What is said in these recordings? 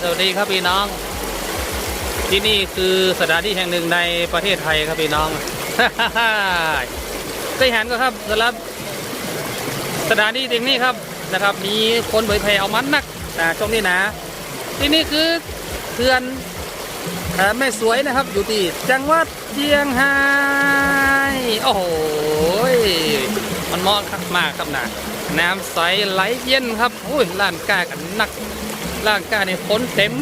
สวัสดีครับพี่น้อง ที่นี่คือสถานที่แห่งหนึ่งในประเทศไทยครับพี่น้องเคยเห็นก็ครับสำหรับสถานที่แห่งนี้ครับนะครับ มีคนเผยแพร่เอามันนักนะช่วงนี้นะ ที่นี่คือเขื่อนแม่สวยนะครับ อยู่ที่จังหวัดเชียงรายโอ้โหมันเหมาะมากครับนะน้ำใสไหลเย็นครับ อุ้ยล้านกากันนัก ล้านกายเนี่ยฝนเต็ม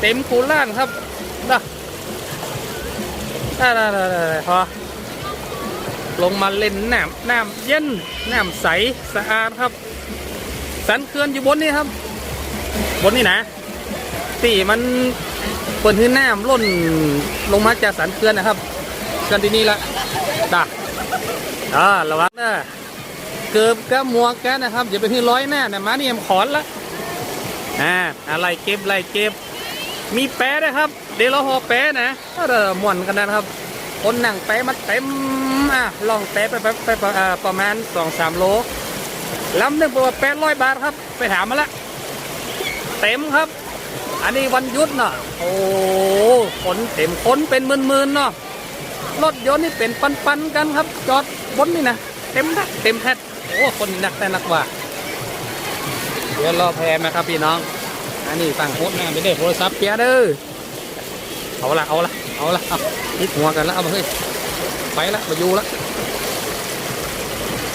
เต็มคูล้านครับนะได้ได้ได้ได้พอลงมาเล่นน้ำน้ำเย็นน้ำใสสะอาดครับ สันเขื่อนอยู่บนนี้ครับ บนนี้นะตีมันเปิดพื้นน้ำล้นลงมาจากสันเขื่อนนะครับเขื่อนที่นี่ละด่าอ่าระวังนะเกือบกับหมวกแกันนะครับอย่าไปที่ร้อยหน้านะมานี่เอ็มขอนละ อ่าอะไรเก็บอะไรเก็บ มีแปะนะครับ เดี๋ยวเราหอแปะนะเออม่วนกันนะครับ คนหนังแปะมาเต็มอะลองแปะไปไปไปประมาณสองสามโลลำหนึ่งประมาณแปดร้อยบาทครับ ไปถามมาละเต็มครับ อันนี้วันยุดเนาะโอ้คนเต็มคนเป็นหมื่นๆเนาะรถยนต์นี่เป็นปันๆกันครับ จอดบนนี่นะเต็มนักเต็มแพทโอ้คนนักแต่นักว่า เดี๋ยวรอแพรมาครับพี่น้อง อันนี้สั่งโคตรนะไม่ได้โทรศัพท์เปียเด้อเอาละเอาละเอาละเอานิดหัวกันแล้วเอามาเฮ้ยไปละมาอยู่ละ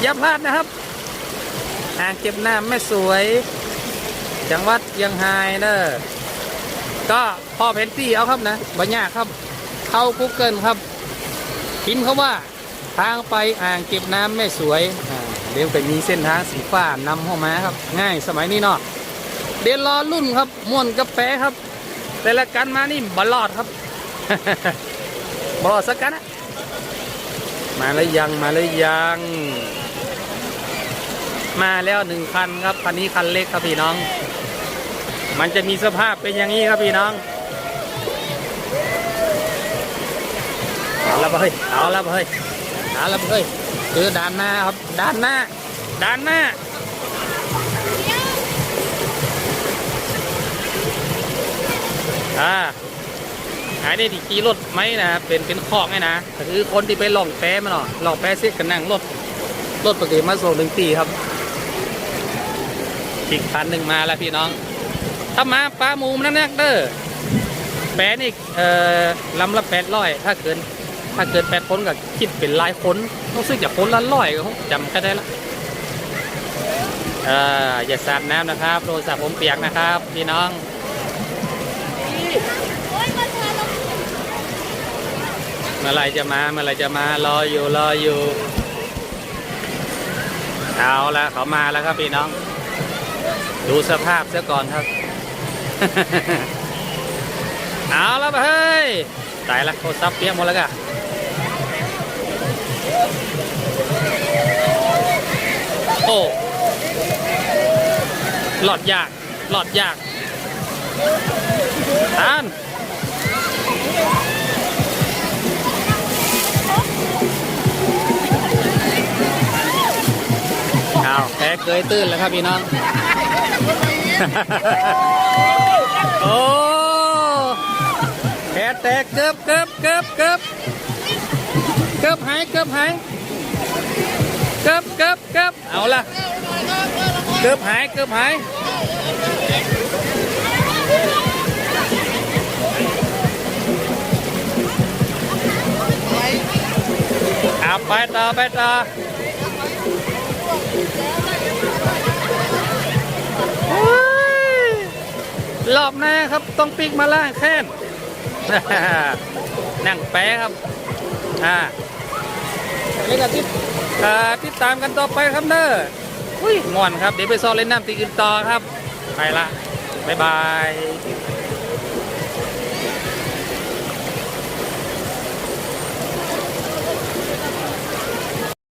อย่าพลาดนะครับอ่างเก็บน้ำแม่สวย จังหวัดเชียังไฮเนอก็พ่อเพนตี้เอาครับนะบัญญาครับ เข้า Google ครับพิมพ์เขาว่าทางไปอ่างเก็บน้ำแม่สวยอ่า เดี๋ยวจะมีเส้นทางสีฟ้านำเข้ามาครับ ง่ายสมัยนี้เนาะเดี๋ยวรอรุ่นครับม่วนกาแฟครับ แต่ละกันมานี่บลอดครับบลอดสักกันนะมาแล้วยังมาแล้วยัง มาแล้วหนึ่งคันครับคันนี้คันเล็กครับพี่น้อง มันจะมีสภาพเป็นอย่างนี้ครับพี่น้องเอาละเฮ้ยเอาละเฮ้ยเอาละเฮ้ย เจอด้านหน้าครับ ด้านหน้า ด้านหน้า อ่าหายได้ที่ขี่รถไหมนะเป็นเป็นคอกไงนะก็คือคนที่ไปลองแปะมาเนาะลองแปะเสียกันนั่งรถรถปกติมาส่งหนึ่งปีครับอีกคันหนึ่งมาแล้วพี่น้อง ถ้ามาปลาหมูมันนักเด้อแปดนี่เอ่อลำละแปดร้อยถ้าเกิน ถ้าเกินแปดคนก็คิดเป็นหลายคนต้องซื้อจากคนละร้อยก็จำแค่ได้ละอ่ออย่าสาดน้ำนะครับโทรศัพท์ผมเปียกนะครับพี่น้องเมื่อไรจะมาเมื่อไรจะมารออยู่รออยู่เอาละเขามาแล้วครับพี่น้อง ดูสภาพเสียก่อนครับ เอาล้วเฮ้ยตายละโคตรซับเปียกหมดแล้วกะ โอ้ หลอดยาก หลอดยากทานเอาแพ้เคยตื้นแล้วครับพี่น้อง โอ้แผลแตกเกือบเกือบเกือบเกือบ เกือบหายเกือบหายเกือบเกือบเกือบเอาละเกือบหายเกือบหายอาไปต่อไปต่อโอ้ยรอบหน้าครับต้องปิกมาล่างแค้นนั่งแป๊ะครับ อ่า นี่ก็ติดอ่าติดตามกันต่อไปครับเนอะอุ้ยม่วนครับ เดี๋ยวไปซ้อมเล่นน้ำตีกินต่อครับ ไปละ บ๊ายบาย